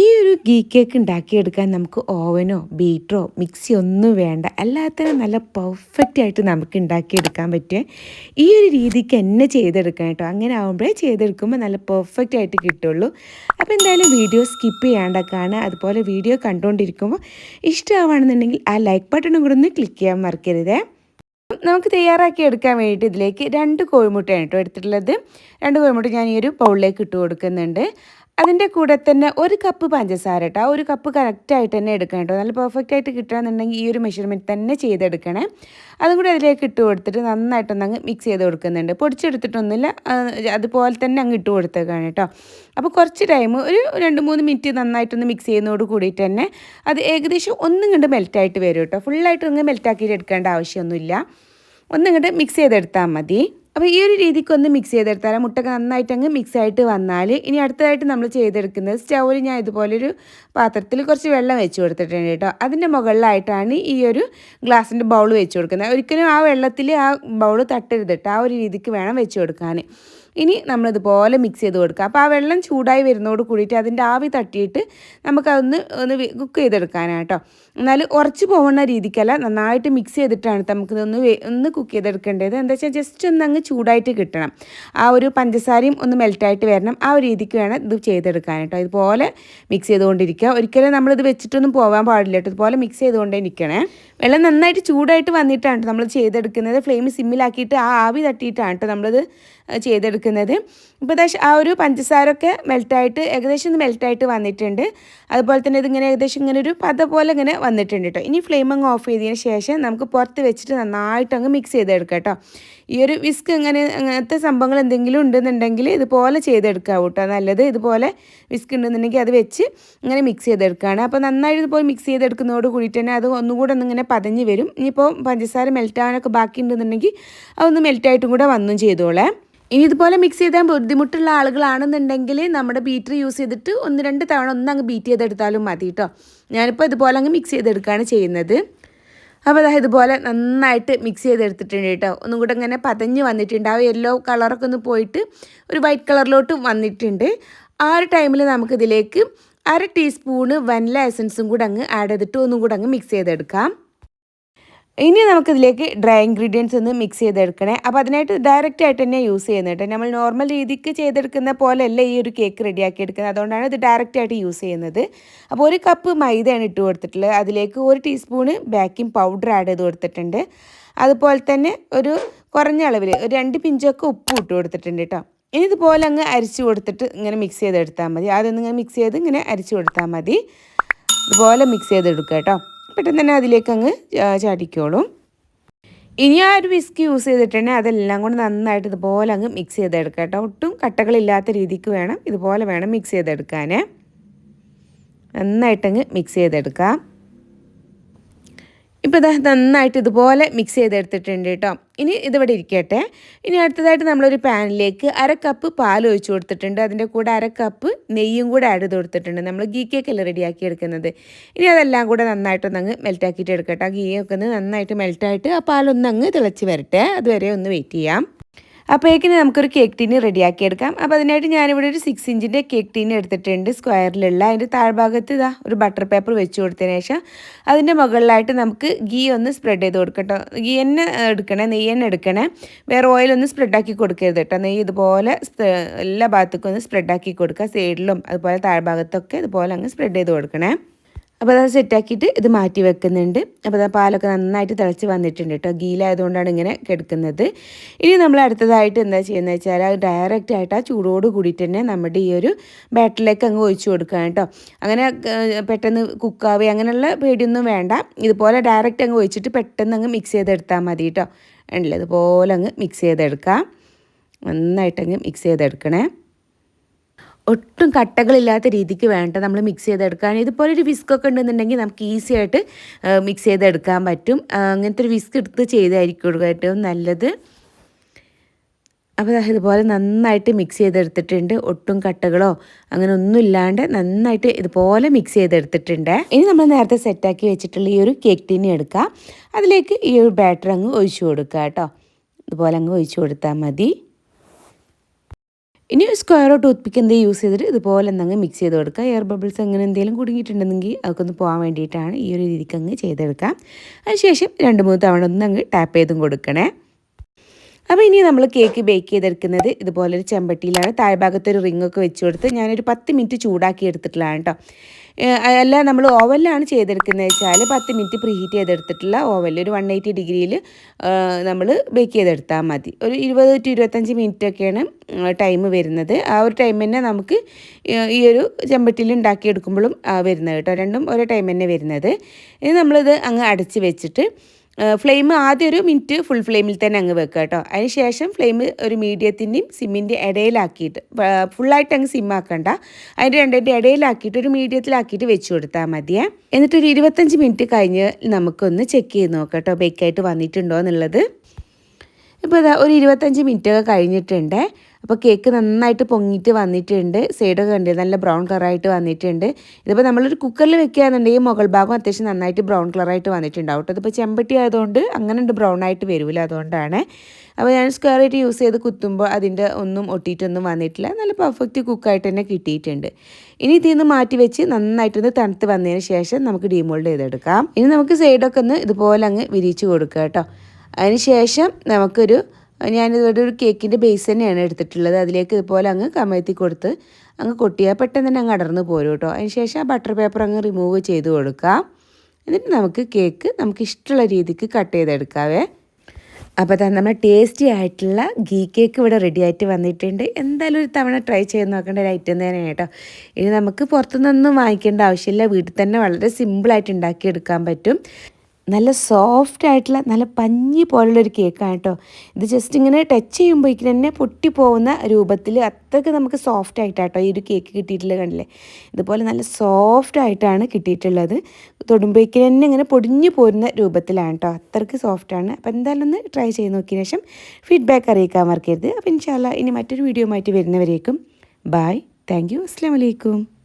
ഈ ഒരു ഗീ കേക്ക് ഉണ്ടാക്കിയെടുക്കാൻ നമുക്ക് ഓവനോ ബീറ്ററോ മിക്സി ഒന്നും വേണ്ട. എല്ലാത്തിനും നല്ല പെർഫെക്റ്റ് ആയിട്ട് നമുക്ക് ഉണ്ടാക്കിയെടുക്കാൻ പറ്റുക ഈ ഒരു രീതിക്ക് എന്നെ ചെയ്തെടുക്കാൻ കേട്ടോ. അങ്ങനെ ആകുമ്പോഴേ ചെയ്തെടുക്കുമ്പോൾ നല്ല പെർഫെക്റ്റ് ആയിട്ട് കിട്ടുള്ളൂ. അപ്പോൾ എന്തായാലും വീഡിയോ സ്കിപ്പ് ചെയ്യാണ്ട കാണുക. അതുപോലെ വീഡിയോ കണ്ടുകൊണ്ടിരിക്കുമ്പോൾ ഇഷ്ടമാവുകയാണെന്നുണ്ടെങ്കിൽ ആ ലൈക്ക് ബട്ടണും കൂടെ ഒന്ന് ക്ലിക്ക് ചെയ്യാൻ മറക്കരുതേ. നമുക്ക് തയ്യാറാക്കി എടുക്കാൻ വേണ്ടിയിട്ട് ഇതിലേക്ക് രണ്ട് കോഴിമുട്ടയാണ് കേട്ടോ എടുത്തിട്ടുള്ളത്. രണ്ട് കോഴിമുട്ട ഞാൻ ഈ ഒരു പൗളിലേക്ക് ഇട്ട് കൊടുക്കുന്നുണ്ട്. അതിന്റെ കൂടെ തന്നെ ഒരു കപ്പ് പഞ്ചസാര കേട്ടോ ഒരു കപ്പ് കറക്റ്റായിട്ട് തന്നെ എടുക്കണം കേട്ടോ. നല്ല പെർഫെക്റ്റ് ആയിട്ട് കിട്ടണമെന്നുണ്ടെങ്കിൽ ഈ ഒരു മെഷർമെന്റ് തന്നെ ചെയ്തെടുക്കണേ. അതും കൂടി അതിലേക്ക് ഇട്ട് കൊടുത്തിട്ട് നന്നായിട്ടൊന്ന് അങ്ങ് മിക്സ് ചെയ്ത് കൊടുക്കുന്നുണ്ട്. പൊടിച്ചെടുത്തിട്ടൊന്നുമില്ല അതുപോലെ തന്നെ അങ്ങ് ഇട്ട് കൊടുത്തേക്കാണ് കേട്ടോ. അപ്പോൾ കുറച്ച് ടൈം ഒരു രണ്ട് മൂന്ന് മിനിറ്റ് നന്നായിട്ടൊന്ന് മിക്സ് ചെയ്യുന്നതോട് കൂടിയിട്ട് തന്നെ അത് ഏകദേശം ഒന്നും കണ്ട് മെൽറ്റായിട്ട് വരും കേട്ടോ. ഫുള്ളായിട്ട് ഒന്ന് മെൽറ്റാക്കിയിട്ട് എടുക്കേണ്ട ആവശ്യമൊന്നുമില്ല. ഒന്നും കണ്ട് മിക്സ് ചെയ്തെടുത്താൽ മതി. അപ്പോൾ ഈ ഒരു രീതിക്ക് ഒന്ന് മിക്സ് ചെയ്തെടുത്താൽ മുട്ടൊക്കെ നന്നായിട്ട് അങ്ങ് മിക്സ് ആയിട്ട് വന്നാൽ ഇനി അടുത്തതായിട്ട് നമ്മൾ ചെയ്തെടുക്കുന്നത് സ്റ്റൗവിൽ ഞാൻ ഇതുപോലൊരു പാത്രത്തിൽ കുറച്ച് വെള്ളം വെച്ച് കൊടുത്തിട്ടുണ്ട് കേട്ടോ. അതിന്റെ മുകളിലായിട്ടാണ് ഈ ഒരു ഗ്ലാസിന്റെ ബൗൾ വെച്ച് കൊടുക്കുന്നത്. ഒരിക്കലും ആ വെള്ളത്തിൽ ആ ബൗൾ തട്ടരുത് കേട്ടോ. ആ ഒരു രീതിക്ക് വേണം വെച്ച് കൊടുക്കാൻ. ഇനി നമ്മളിതുപോലെ മിക്സ് ചെയ്ത് കൊടുക്കുക. അപ്പോൾ ആ വെള്ളം ചൂടായി വരുന്നതോട് കൂടിയിട്ട് അതിന്റെ ആവി തട്ടിയിട്ട് നമുക്കതൊന്ന് ഒന്ന് കുക്ക് ചെയ്തെടുക്കാനാണ് കേട്ടോ. എന്നാൽ ഉറച്ച് പോകുന്ന രീതിക്കല്ല നന്നായിട്ട് മിക്സ് ചെയ്തിട്ടാണ് നമുക്ക് ഒന്ന് ഒന്ന് കുക്ക് ചെയ്തെടുക്കേണ്ടത്. എന്താ വെച്ചാൽ ജസ്റ്റ് ഒന്ന് അങ്ങ് ചൂടായിട്ട് കിട്ടണം. ആ ഒരു പഞ്ചസാരയും ഒന്ന് മെൽറ്റായിട്ട് വരണം. ആ ഒരു രീതിക്ക് വേണം ഇത് ചെയ്തെടുക്കാൻ കേട്ടോ. ഇതുപോലെ മിക്സ് ചെയ്തുകൊണ്ടിരിക്കുക. ഒരിക്കലും നമ്മളിത് വെച്ചിട്ടൊന്നും പോകാൻ പാടില്ല കേട്ടോ. ഇതുപോലെ മിക്സ് ചെയ്തുകൊണ്ടേ നിൽക്കണേ വെള്ളം നന്നായിട്ട് ചൂടായിട്ട് വന്നിട്ടാണ് നമ്മൾ ചെയ്തെടുക്കുന്നത്. ഫ്ലെയിം സിമ്മിലാക്കിയിട്ട് ആ ആവി തട്ടിയിട്ടാണ് കേട്ടോ നമ്മളിത് ചെയ്തെടുക്കുന്നത്. ഇപ്പോൾ ആ ഒരു പഞ്ചസാരൊക്കെ മെൽറ്റായിട്ട് ഏകദേശം ഒന്ന് മെൽറ്റായിട്ട് വന്നിട്ടുണ്ട്. അതുപോലെ തന്നെ ഇതിങ്ങനെ ഏകദേശം ഇങ്ങനെ ഒരു പത പോലെ ഇങ്ങനെ വന്നിട്ടുണ്ട് കേട്ടോ ഇനി ഫ്ലെയിം അങ്ങ് ഓഫ് ചെയ്തതിന് ശേഷം നമുക്ക് പുറത്ത് വെച്ചിട്ട് നന്നായിട്ട് അങ്ങ് മിക്സ് ചെയ്തെടുക്കാം കേട്ടോ ഈ ഒരു വിസ്ക് ഇങ്ങനെ അങ്ങനത്തെ സംഭവങ്ങൾ എന്തെങ്കിലും ഉണ്ടെന്നുണ്ടെങ്കിൽ ഇതുപോലെ ചെയ്തെടുക്കാം കേട്ടോ നല്ലത് ഇതുപോലെ വിസ്ക് ഉണ്ടെന്നുണ്ടെങ്കിൽ അത് വെച്ച് ഇങ്ങനെ മിക്സ് ചെയ്തെടുക്കുകയാണ് അപ്പോൾ നന്നായിട്ട് ഇതുപോലെ മിക്സ് ചെയ്തെടുക്കുന്നതോട് കൂടിയിട്ട് തന്നെ അത് ഒന്നുകൂടെ ഒന്നിങ്ങനെ പതഞ്ഞ് വരും. ഇനിയിപ്പോൾ പഞ്ചസാര മെൽറ്റ് മെൽറ്റാവാനൊക്കെ ബാക്കി ഉണ്ടെന്നുണ്ടെങ്കിൽ അതൊന്ന് മെൽറ്റായിട്ടും കൂടെ വന്നും ചെയ്തോളേ. ഇനി ഇതുപോലെ മിക്സ് ചെയ്താൽ ബുദ്ധിമുട്ടുള്ള ആളുകളാണെന്നുണ്ടെങ്കിൽ നമ്മുടെ ബീറ്റർ യൂസ് ചെയ്തിട്ട് ഒന്ന് രണ്ട് തവണ ഒന്ന് അങ്ങ് ബീറ്റ് ചെയ്തെടുത്താലും മതി കേട്ടോ ഞാനിപ്പോൾ ഇതുപോലെ അങ്ങ് മിക്സ് ചെയ്തെടുക്കുകയാണ് ചെയ്യുന്നത്. അപ്പോൾ അതായത് ഇതുപോലെ നന്നായിട്ട് മിക്സ് ചെയ്തെടുത്തിട്ടുണ്ട് കേട്ടോ ഒന്നും കൂടെ ഇങ്ങനെ പതഞ്ഞ് വന്നിട്ടുണ്ട്. ആ യെല്ലോ കളറൊക്കെ ഒന്ന് പോയിട്ട് ഒരു വൈറ്റ് കളറിലോട്ട് വന്നിട്ടുണ്ട്. ആ ഒരു ടൈമിൽ നമുക്കിതിലേക്ക് അര ടീസ്പൂണ് വനില എസൻസും കൂടെ അങ്ങ് ആഡ് ചെയ്തിട്ട് ഒന്നും കൂടെ അങ്ങ് മിക്സ് ചെയ്തെടുക്കാം. ഇനി നമുക്കിതിലേക്ക് ഡ്രൈ ഇൻഗ്രീഡിയൻസ് ഒന്ന് മിക്സ് ചെയ്തെടുക്കണേ. അപ്പോൾ അതിനായിട്ട് ഡയറക്റ്റ് ആയിട്ട് തന്നെ യൂസ് ചെയ്യുന്നത് കേട്ടോ. നമ്മൾ നോർമൽ രീതിക്ക് ചെയ്തെടുക്കുന്ന പോലെയല്ല ഈ ഒരു കേക്ക് റെഡിയാക്കി എടുക്കുന്നത് അതുകൊണ്ടാണ് ഇത് ഡയറക്റ്റ് ആയിട്ട് യൂസ് ചെയ്യുന്നത്. അപ്പോൾ ഒരു കപ്പ് മൈദയാണ് ഇട്ട് കൊടുത്തിട്ടുള്ളത്. അതിലേക്ക് ഒരു ടീസ്പൂണ് ബേക്കിംഗ് പൗഡർ ആഡ് ചെയ്ത് കൊടുത്തിട്ടുണ്ട്. അതുപോലെ തന്നെ ഒരു കുറഞ്ഞ അളവിൽ ഒരു രണ്ട് പിഞ്ചൊക്കെ ഉപ്പ് ഇട്ട് കൊടുത്തിട്ടുണ്ട് കേട്ടോ. ഇനി ഇതുപോലെ അങ്ങ് അരിച്ചു കൊടുത്തിട്ട് ഇങ്ങനെ മിക്സ് ചെയ്തെടുത്താൽ മതി. അതൊന്നിങ്ങനെ മിക്സ് ചെയ്ത് ഇങ്ങനെ അരിച്ചു കൊടുത്താൽ മതി. ഇതുപോലെ മിക്സ് ചെയ്തെടുക്കുക കേട്ടോ. പെട്ടെന്ന് തന്നെ അതിലേക്ക് അങ്ങ് ചാടിക്കോളും. ഇനി ആ ഒരു വിസ്ക് യൂസ് ചെയ്തിട്ടുണ്ടെങ്കിൽ അതെല്ലാം കൂടെ നന്നായിട്ട് ഇതുപോലെ അങ്ങ് മിക്സ് ചെയ്തെടുക്കാം കേട്ടോ. ഒട്ടും കട്ടകളില്ലാത്ത രീതിക്ക് വേണം ഇതുപോലെ വേണം മിക്സ് ചെയ്തെടുക്കാൻ നന്നായിട്ടങ്ങ് മിക്സ് ചെയ്തെടുക്കാം. ഇപ്പോൾ ഇത് നന്നായിട്ട് ഇതുപോലെ മിക്സ് ചെയ്തെടുത്തിട്ടുണ്ട് കേട്ടോ ഇനി ഇതിവിടെ ഇരിക്കട്ടെ. ഇനി അടുത്തതായിട്ട് നമ്മളൊരു പാനിലേക്ക് അര കപ്പ് പാൽ ഒഴിച്ചു കൊടുത്തിട്ടുണ്ട്. അതിന്റെ കൂടെ അര കപ്പ് നെയ്യും കൂടെ ആഡ് ചെയ്ത് കൊടുത്തിട്ടുണ്ട്. നമ്മൾ ഗീ കേക്കല്ലേ റെഡിയാക്കി എടുക്കുന്നത്. ഇനി അതെല്ലാം കൂടെ നന്നായിട്ടൊന്ന് അങ്ങ് മെൽറ്റാക്കിയിട്ട് എടുക്കട്ടെ. ആ ഗീയൊക്കെ ഒന്ന് നന്നായിട്ട് മെൽറ്റായിട്ട് ആ പാലൊന്ന് അങ്ങ് തിളച്ച് വരട്ടെ. അതുവരെ ഒന്ന് വെയിറ്റ് ചെയ്യാം. അപ്പോഴേക്കിന് നമുക്കൊരു കേക്ക് ടീന് റെഡിയാക്കി എടുക്കാം. അപ്പോൾ അതിനായിട്ട് ഞാനിവിടെ ഒരു സിക്സ് ഇഞ്ചിന്റെ കേക്ക് ടീന് എടുത്തിട്ടുണ്ട് സ്ക്വയറിലുള്ള അതിന്റെ താഴ്ഭാഗത്ത് ഇതാ ഒരു ബട്ടർ പേപ്പർ വെച്ച് കൊടുത്തതിന് ശേഷം അതിന്റെ മുകളിലായിട്ട് നമുക്ക് ഗീ ഒന്ന് സ്പ്രെഡ് ചെയ്ത് കൊടുക്കട്ടോ. ഗീ തന്നെ എടുക്കണേ നെയ്യ് തന്നെ എടുക്കണേ. വേറെ ഓയിലൊന്നും സ്പ്രെഡാക്കി കൊടുക്കരുത് കേട്ടോ. നെയ്യ് ഇതുപോലെ എല്ലാ ഭാഗത്തേക്കും ഒന്ന് സ്പ്രെഡാക്കി കൊടുക്കുക. സൈഡിലും അതുപോലെ താഴ്ഭാഗത്തൊക്കെ ഇതുപോലെ അങ്ങ് സ്പ്രെഡ് ചെയ്ത് കൊടുക്കണേ. അപ്പോൾ അത് സെറ്റാക്കിയിട്ട് ഇത് മാറ്റി വെക്കുന്നുണ്ട്. അപ്പോൾ അത് പാലൊക്കെ നന്നായിട്ട് തിളച്ച് വന്നിട്ടുണ്ട് കേട്ടോ. ഗീലായതുകൊണ്ടാണ് ഇങ്ങനെ കിടക്കുന്നത്. ഇനി നമ്മൾ അടുത്തതായിട്ട് എന്താ ചെയ്യുന്നത് വെച്ചാൽ ഡയറക്റ്റ് ആയിട്ട് ആ ചൂടോട് കൂടിയിട്ട് തന്നെ നമ്മുടെ ഈ ഒരു ബാറ്ററിലേക്ക് അങ്ങ് ഒഴിച്ചു കൊടുക്കുക കേട്ടോ. അങ്ങനെ പെട്ടെന്ന് കുക്കാവി അങ്ങനെയുള്ള പേടിയൊന്നും വേണ്ട. ഇതുപോലെ ഡയറക്റ്റ് അങ്ങ് ഒഴിച്ചിട്ട് പെട്ടെന്ന് അങ്ങ് മിക്സ് ചെയ്തെടുത്താൽ മതി കേട്ടോ. ഉണ്ടല്ലോ ഇതുപോലെ അങ്ങ് മിക്സ് ചെയ്തെടുക്കാം. നന്നായിട്ടങ്ങ് മിക്സ് ചെയ്തെടുക്കണേ. ഒട്ടും കട്ടകളില്ലാത്ത രീതിക്ക് വേണ്ട നമ്മൾ മിക്സ് ചെയ്തെടുക്കാൻ ഇതുപോലെ ഒരു വിസ്ക് ഒക്കെ ഉണ്ടെന്നുണ്ടെങ്കിൽ നമുക്ക് ഈസി ആയിട്ട് മിക്സ് ചെയ്തെടുക്കാൻ പറ്റും. അങ്ങനത്തെ ഒരു വിസ്ക് എടുത്ത് ചെയ്തായിരിക്കും ഏറ്റവും നല്ലത്. അപ്പോൾ ഇതുപോലെ നന്നായിട്ട് മിക്സ് ചെയ്തെടുത്തിട്ടുണ്ട്. ഒട്ടും കട്ടകളോ അങ്ങനെ ഒന്നും ഇല്ലാണ്ട് നന്നായിട്ട് ഇതുപോലെ മിക്സ് ചെയ്തെടുത്തിട്ടുണ്ട്. ഇനി നമ്മൾ നേരത്തെ സെറ്റാക്കി വെച്ചിട്ടുള്ള ഈ ഒരു കേക്ക് ടീനി എടുക്കാം. അതിലേക്ക് ഈ ഒരു ബാറ്റർ അങ്ങ് ഒഴിച്ചു കൊടുക്കുക കേട്ടോ. ഇതുപോലെ അങ്ങ് ഒഴിച്ചു കൊടുത്താൽ മതി. ഇനി സ്ക്വയറോ ടൂത്ത് പിക്ക് എന്തെങ്കിലും യൂസ് ചെയ്തിട്ട് ഇതുപോലെ എന്നങ്ങ് മിക്സ് ചെയ്ത് കൊടുക്കുക. എയർ ബബിൾസ് അങ്ങനെ എന്തെങ്കിലും കുടുങ്ങിയിട്ടുണ്ടെങ്കിൽ അതൊക്കെ പോകാൻ വേണ്ടിയിട്ടാണ് ഈ ഒരു രീതിക്ക് അങ്ങ് ചെയ്തെടുക്കാം അതിനുശേഷം രണ്ട് മൂന്ന് തവണ ഒന്ന് അങ്ങ് ടാപ്പ് ചെയ്തും കൊടുക്കണേ. അപ്പോൾ ഇനി നമ്മൾ കേക്ക് ബേക്ക് ചെയ്തെടുക്കുന്നത് ഇതുപോലെ ഒരു ചെമ്പട്ടിയിലാണ് താഴ്ഭാഗത്ത് ഒരു റിങ്ങൊക്കെ വെച്ച് കൊടുത്ത് ഞാനൊരു പത്ത് മിനിറ്റ് ചൂടാക്കി എടുത്തിട്ടുള്ളതാണ് കേട്ടോ. അല്ല നമ്മൾ ഓവനിലാണ് ചെയ്തെടുക്കുന്നത് വെച്ചാൽ പത്ത് മിനിറ്റ് പ്രീഹീറ്റ് ചെയ്തെടുത്തിട്ടുള്ള ഓവനിൽ ഒരു വൺ എയ്റ്റി ഡിഗ്രിയിൽ നമ്മൾ ബേക്ക് ചെയ്തെടുത്താൽ മതി. ഒരു ഇരുപത് ടു ഇരുപത്തഞ്ച് മിനിറ്റ് ഒക്കെയാണ് ടൈം വരുന്നത്. ആ ഒരു ടൈം തന്നെ നമുക്ക് ഈ ഒരു ചെമ്പട്ടിയിൽ ഉണ്ടാക്കിയെടുക്കുമ്പോഴും വരുന്നത് കേട്ടോ. രണ്ടും ഒരേ ടൈം തന്നെ വരുന്നത്. ഇനി നമ്മളിത് അങ്ങ് അടച്ച് വെച്ചിട്ട് ഫ്ലെയിം ആദ്യം ഒരു മിനിറ്റ് ഫുൾ ഫ്ലെയിമിൽ തന്നെ അങ്ങ് വെക്കുക കേട്ടോ. അതിന് ശേഷം ഫ്ലെയിം ഒരു മീഡിയത്തിന്റെയും സിമ്മിന്റെ ഇടയിലാക്കിയിട്ട് ഫുള്ളായിട്ട് അങ്ങ് സിമ്മാക്കണ്ട അതിന്റെ രണ്ടിന്റെ ഇടയിലാക്കിയിട്ട് ഒരു മീഡിയത്തിലാക്കിയിട്ട് വെച്ച് കൊടുത്താൽ മതിയേ. എന്നിട്ട് ഒരു ഇരുപത്തഞ്ച് മിനിറ്റ് കഴിഞ്ഞ് നമുക്കൊന്ന് ചെക്ക് ചെയ്ത് നോക്കാം കേട്ടോ ബേക്കായിട്ട് വന്നിട്ടുണ്ടോ എന്നുള്ളത്. ഇപ്പോൾ ഒരു ഇരുപത്തഞ്ച് മിനിറ്റ് ഒക്കെ കഴിഞ്ഞിട്ടുണ്ട്. അപ്പോൾ കേക്ക് നന്നായിട്ട് പൊങ്ങിയിട്ട് വന്നിട്ടുണ്ട്. സൈഡൊക്കെ കണ്ടേ നല്ല ബ്രൗൺ കളറായിട്ട് വന്നിട്ടുണ്ട്. ഇതിപ്പോൾ നമ്മളൊരു കുക്കറിൽ വെക്കുകയാണെന്നുണ്ടെങ്കിൽ മുകൾ ഭാഗം അത്യാവശ്യം നന്നായിട്ട് ബ്രൗൺ കളറായിട്ട് വന്നിട്ടുണ്ടാവും. കേട്ടോ ഇതിപ്പോൾ ചെമ്പട്ടി ആയതുകൊണ്ട് അങ്ങനെ ഉണ്ട് ബ്രൗൺ ആയിട്ട് വരില്ല അതുകൊണ്ടാണ്. അപ്പോൾ ഞാൻ സ്ക്വയർ ആയിട്ട് യൂസ് ചെയ്ത് കുത്തുമ്പോൾ അതിന്റെ ഒന്നും ഒട്ടിയിട്ടൊന്നും വന്നിട്ടില്ല. നല്ല പെർഫെക്റ്റ് കുക്കായിട്ട് തന്നെ കിട്ടിയിട്ടുണ്ട്. ഇനി ഇതിൽ നിന്ന് മാറ്റി വെച്ച് നന്നായിട്ടൊന്ന് തണുത്ത് വന്നതിന് ശേഷം നമുക്ക് ഡീമോൾഡ് ചെയ്തെടുക്കാം. ഇനി നമുക്ക് സൈഡൊക്കെ ഒന്ന് ഇതുപോലെ അങ്ങ് വിരിച്ച് കൊടുക്കുക കേട്ടോ. അതിന് ശേഷം നമുക്കൊരു ഞാനിവിടെ ഒരു കേക്കിന്റെ ബേസ് തന്നെയാണ് എടുത്തിട്ടുള്ളത്. അതിലേക്ക് ഇതുപോലെ അങ്ങ് കമഴ്ത്തി കൊടുത്ത് അങ്ങ് കൊട്ടിയാൽ പെട്ടെന്ന് തന്നെ അങ്ങ് അടർന്ന് പോരും കേട്ടോ. അതിന് ശേഷം ആ ബട്ടർ പേപ്പർ അങ്ങ് റിമൂവ് ചെയ്ത് കൊടുക്കാം. എന്നിട്ട് നമുക്ക് കേക്ക് നമുക്ക് ഇഷ്ടമുള്ള രീതിക്ക് കട്ട് ചെയ്തെടുക്കാവേ. അപ്പോൾ തന്നെ നമ്മുടെ ടേസ്റ്റി ആയിട്ടുള്ള ഗീ കേക്ക് ഇവിടെ റെഡി ആയിട്ട് വന്നിട്ടുണ്ട്. എന്തായാലും ഒരു തവണ ട്രൈ ചെയ്ത് നോക്കേണ്ട ഒരു ഐറ്റം തന്നെയാണ് കേട്ടോ. ഇനി നമുക്ക് പുറത്തുനിന്നൊന്നും വാങ്ങിക്കേണ്ട ആവശ്യമില്ല. വീട്ടിൽ തന്നെ വളരെ സിമ്പിളായിട്ട് ഉണ്ടാക്കിയെടുക്കാൻ പറ്റും. നല്ല സോഫ്റ്റ് ആയിട്ടുള്ള നല്ല പഞ്ഞി പോലുള്ളൊരു കേക്കാണ് കേട്ടോ ഇത് ജസ്റ്റ് ഇങ്ങനെ ടച്ച് ചെയ്യുമ്പോഴേക്കും തന്നെ പൊട്ടിപ്പോകുന്ന രൂപത്തിൽ അത്രയ്ക്ക് നമുക്ക് സോഫ്റ്റ് ആയിട്ടാട്ടോ ഈ ഒരു കേക്ക് കിട്ടിയിട്ടുള്ളത് കണ്ടില്ലേ? ഇതുപോലെ നല്ല സോഫ്റ്റ് ആയിട്ടാണ് കിട്ടിയിട്ടുള്ളത്. തൊടുമ്പോഴേക്കും തന്നെ ഇങ്ങനെ പൊടിഞ്ഞു പോരുന്ന രൂപത്തിലാണ് കേട്ടോ അത്രയ്ക്ക് സോഫ്റ്റാണ് അപ്പോൾ എന്തായാലും ഒന്ന് ട്രൈ ചെയ്ത് നോക്കിയതിന് ശേഷം ഫീഡ്ബാക്ക് അറിയിക്കാൻ മറക്കരുത്. അപ്പോൾ ഇൻഷാല്ല ഇനി മറ്റൊരു വീഡിയോ ആയിട്ട് വരുന്നവരേക്കും. ബായ് താങ്ക് യു അസ്സാം വലൈക്കും